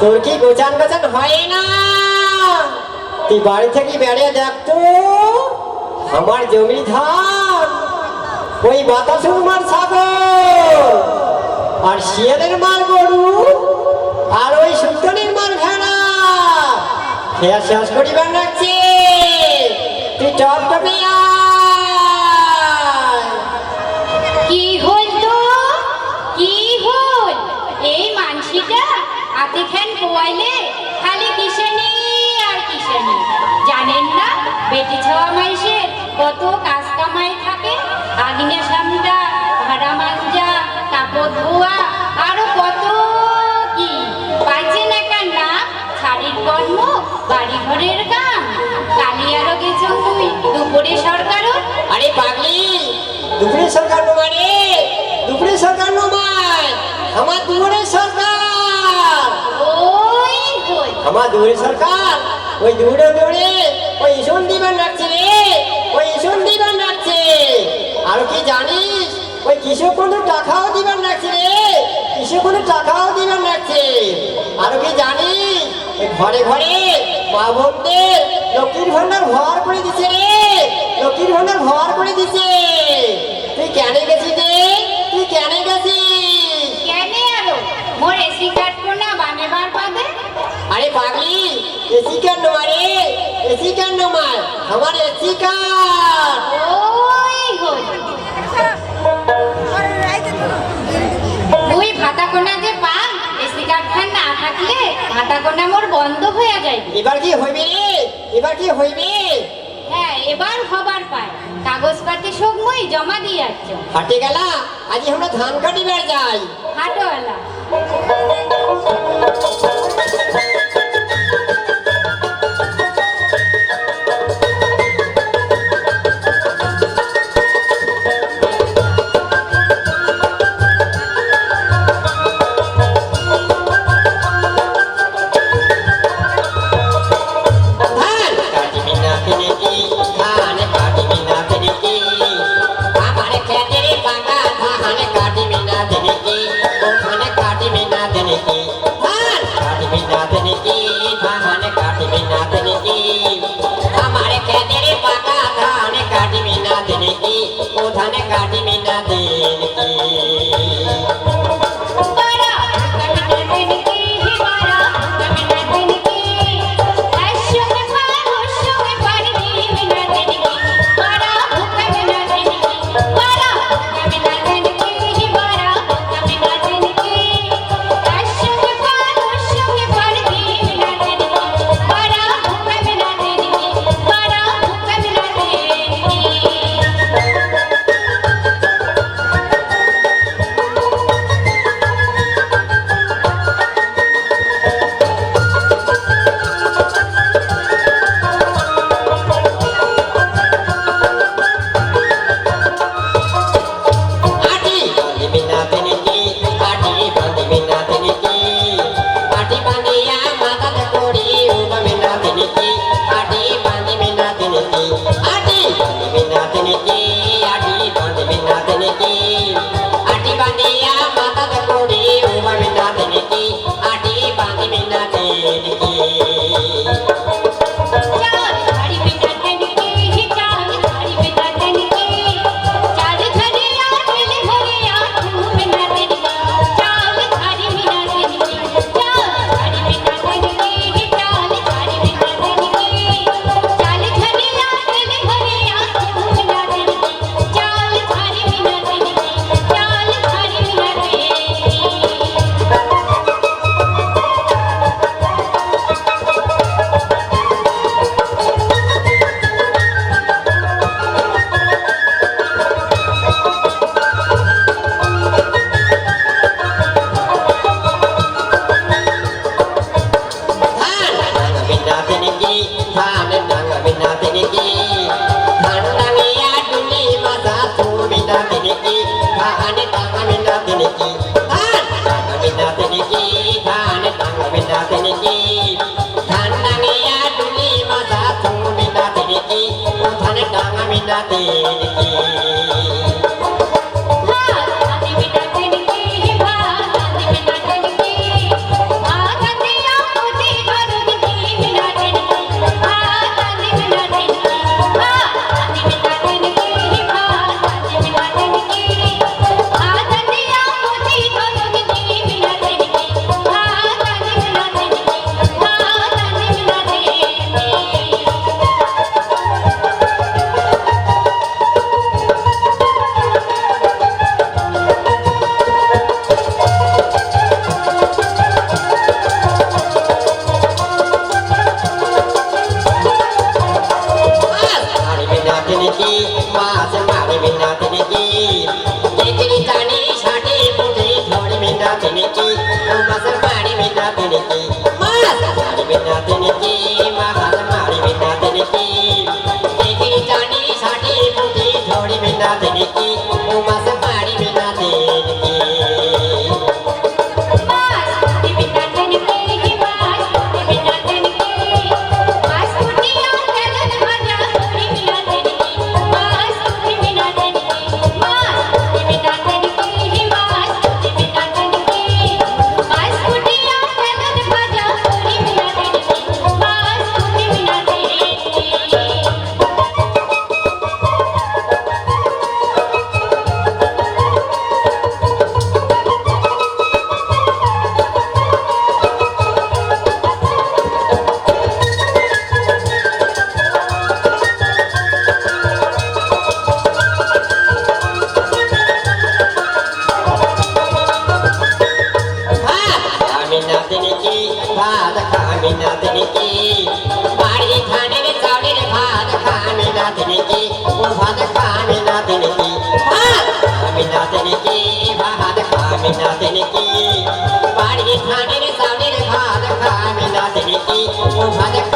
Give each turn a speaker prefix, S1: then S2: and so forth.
S1: তোর কি গোচান গোচান হয় না? তুই বাড়ি থেকে বেড়ে দেখতো আমার জমি ধান, ওই বাতাসুর মার ছাগল, আর শিয়ালের মার গরু, আর ওই সুলতানের মার ভেড়া। খেয়া শেষ করিবার রাখছে। তুই টপ টপে
S2: হাতে খান পোয়াইলে খালি কিসেনি আর কিসেনি জানেন না? বেটি ছাওয়া মাইসের কত কাজ কামাই থাকে? আগিনা সামটা, ভাড়া মাঞ্জা কাপড় ধোয়া, আরও কত কি? পাইছে না কার না? শাড়ির কর্ম বাড়ি ঘরের কাম কালিয়ারও গেছ তুই, দুপুরে সরকারও।
S1: আরে পাগলি, দুপুরে সরকার নোমারে দুপুরে সরকার নোমায় আমার দুপুরে সরকার
S2: ওই
S1: আমার দুপুরে সরকার। ওই দৌড়ে দৌড়ে ওই ইসন দিবার রাখছে রে। ওই দিবার রাখছে। আর কি জানিস, ওই কিসে কোনো টাকাও দিবার রাখছে রে। কিসে কোনো টাকাও দিবার রাখছে। আর কি জানিস ঘরে ঘরে মা বোনদের লক্ষ্মীর ভান্ডার ভর করে দিছে রে। লক্ষ্মীর ভান্ডার ভর করে দিছে। তুই কেন গেছিস রে? তুই কেন গেছিস?
S2: কেনে আরও? মোর এসি কাটবো না বানেবার বাদে
S1: আরে পাগলি এসি কেন মারে এসি কেন মার আমার কার
S2: ওই হই তুই ভাতা কোনা যে পান এসি কাটখান না থাকলে ভাতা কোনা মোর বন্ধ হয়ে যায়
S1: এবার কি হইবে এবার কি হইবে
S2: হ্যাঁ এবার হবার পায় কাগজপাতি সব মুই জমা দিয়ে আসছ
S1: হাটে গেলা আজ আমরা ধান কাটিবার যাই
S2: হাটোয়ালা
S1: Oh, my God.